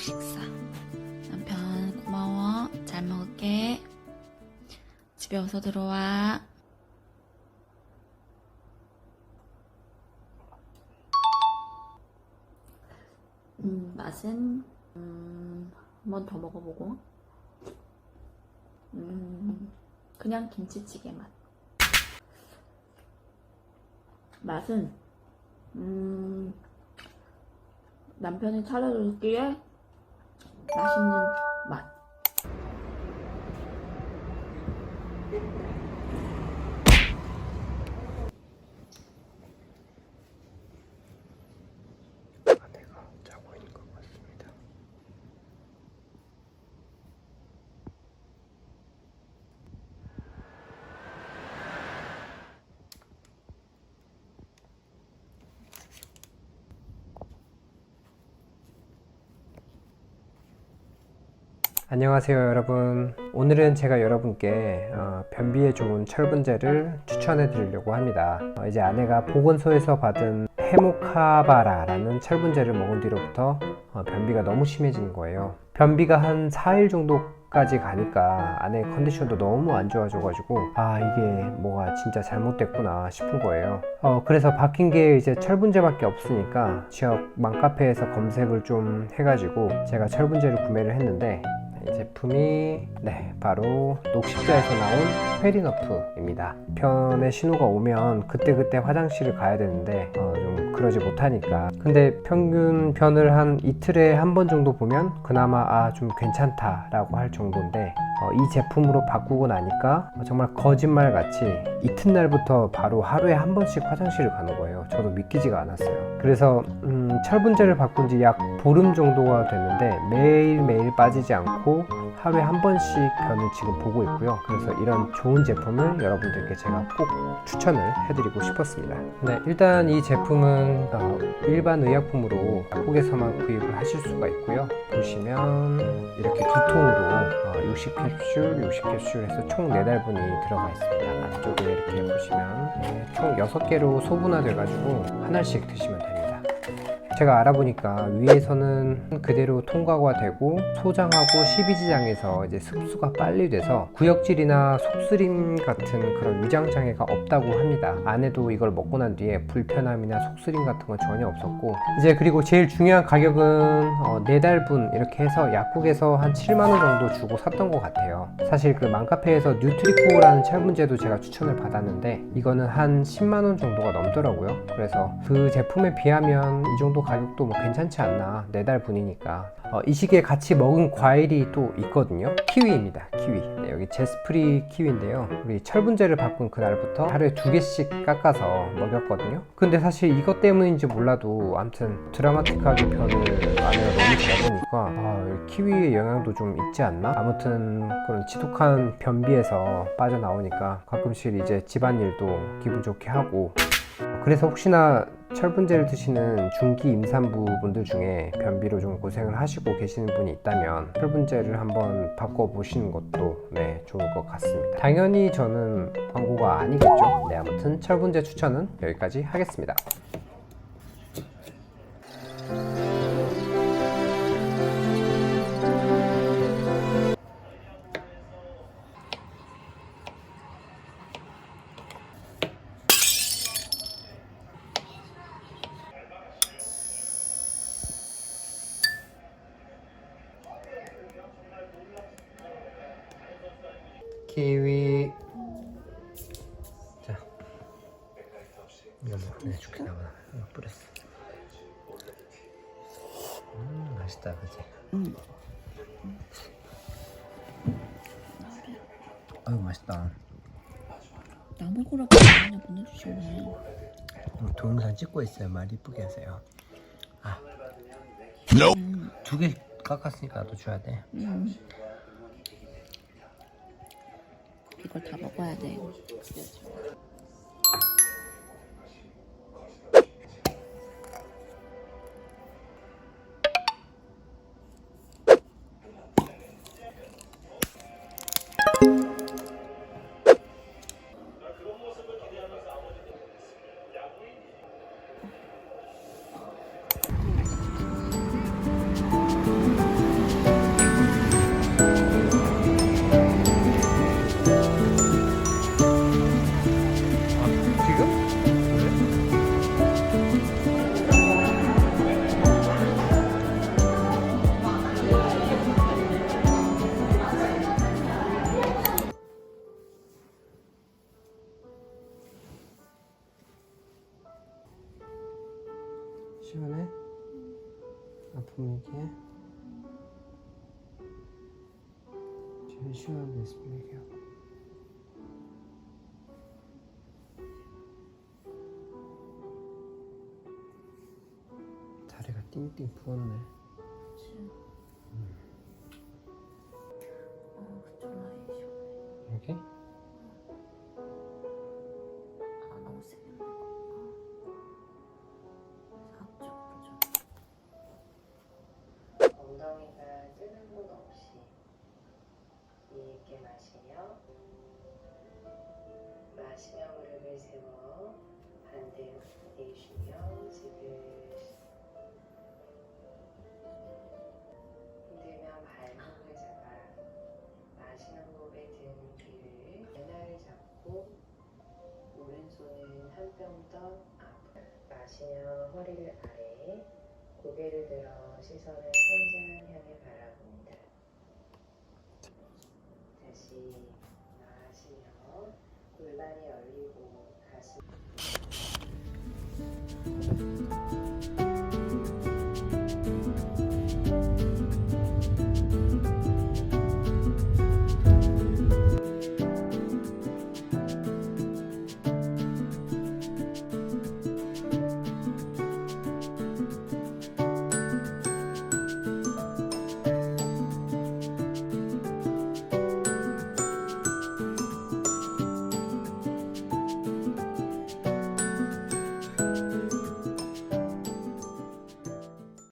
식사. 남편 고마워. 잘 먹을게. 집에 어서 들어와. 음, 맛은 음, 한번 더 먹어보고 음, 그냥 김치찌개 맛 맛은 음, 남편이 차려줬기에 맛있는 맛. 아내가 자고 있는 것 같습니다. 안녕하세요 여러분. 오늘은 제가 여러분께 어, 변비에 좋은 철분제를 추천해 드리려고 합니다. 어, 이제 아내가 보건소에서 받은 헤모카바라라는 철분제를 먹은 뒤로부터 어, 변비가 너무 심해진 거예요. 변비가 한 4일 정도 까지 가니까 아내 컨디션도 너무 안 좋아져가지고 아 이게 뭐가 진짜 잘못됐구나 싶은 거예요. 어, 그래서 바뀐 게 이제 철분제밖에 없으니까 지역 맘카페에서 검색을 좀 해가지고 제가 철분제를 구매를 했는데 이 제품이 네 바로 녹십자에서 나온 페리너프입니다. 편의 신호가 오면 그때그때 화장실을 가야 되는데 어, 좀 그러지 못하니까. 근데 평균 편을 한 이틀에 한 번 정도 보면 그나마 아 좀 괜찮다 라고 할 정도인데 어, 이 제품으로 바꾸고 나니까 정말 거짓말 같이 이튿날부터 바로 하루에 한 번씩 화장실을 가는 거예요. 저도 믿기지가 않았어요. 그래서 음, 철분제를 바꾼 지 약 보름 정도가 됐는데 매일매일 빠지지 않고 하루에 한 번씩 변을 지금 보고 있고요. 그래서 이런 좋은 제품을 여러분들께 제가 꼭 추천을 해드리고 싶었습니다. 네, 일단 이 제품은 어, 일반 의약품으로 약국에서만 구입을 하실 수가 있고요. 보시면 이렇게 두 통으로 어, 60캡슐, 60캡슐 해서 총 4달분이 들어가 있습니다. 앞쪽에 이렇게 보시면 네, 총 6개로 소분화돼가지고 하나씩 드시면 됩니다. 제가 알아보니까 위에서는 그대로 통과가 되고 소장하고 12지장에서 이제 습수가 빨리 돼서 구역질이나 속쓰림 같은 그런 위장 장애가 없다고 합니다. 안에도 이걸 먹고 난 뒤에 불편함이나 속쓰림 같은 건 전혀 없었고 이제 그리고 제일 중요한 가격은 어, 4달분 이렇게 해서 약국에서 한 7만 원 정도 주고 샀던 것 같아요. 사실 그 맘카페에서 뉴트리코라는 철분제도 제가 추천을 받았는데 이거는 한 10만 원 정도가 넘더라고요. 그래서 그 제품에 비하면 이 정도 가격도 뭐 괜찮지 않나. 네달 분이니까. 어, 이 시기에 같이 먹은 과일이 또 있거든요. 키위입니다. 키위. 네, 여기 제스프리 키위인데요. 우리 철분제를 바꾼 그날부터 하루에 두 개씩 깎아서 먹였거든요. 근데 사실 이것 때문인지 몰라도 아무튼 드라마틱하게 변을 아내가 너무 잘하니까 아, 키위의 영향도 좀 있지 않나? 아무튼 그런 지독한 변비에서 빠져나오니까 가끔씩 이제 집안일도 기분 좋게 하고. 그래서 혹시나 철분제를 드시는 중기 임산부 분들 중에 변비로 좀 고생을 하시고 계시는 분이 있다면 철분제를 한번 바꿔보시는 것도 네 좋을 것 같습니다. 당연히 저는 광고가 아니겠죠. 네 아무튼 철분제 추천은 여기까지 하겠습니다. 키위. 자. 이거 뭐 내가 줄게 나와 이거 뿌렸어. 음 맛있다 그지? 음. 아유 맛있다. 나물고라고 하나 보내주시네. 오늘 동영상 찍고 있어요. 말 이쁘게 하세요. 음, 아두 개 깎았으니까 나도 줘야 돼. 음. 이걸 다 먹어야 돼. 시원해? 아픔 얘기해? 제일 시원한 데 있으면 얘기하고 다리가 띵띵 부었네 그치. 어, 그쪽 라인 시원해. 여기? 내려내시며 집에 흔들며 발목을 잡아 마시는 법에 드는 귀를 배나를 잡고 오른손은 한 뼘 더 앞으로 마시며 허리를 아래 고개를 들어 시선을 천장 향해 바라봅니다. 다시 마시며 골반이 열리고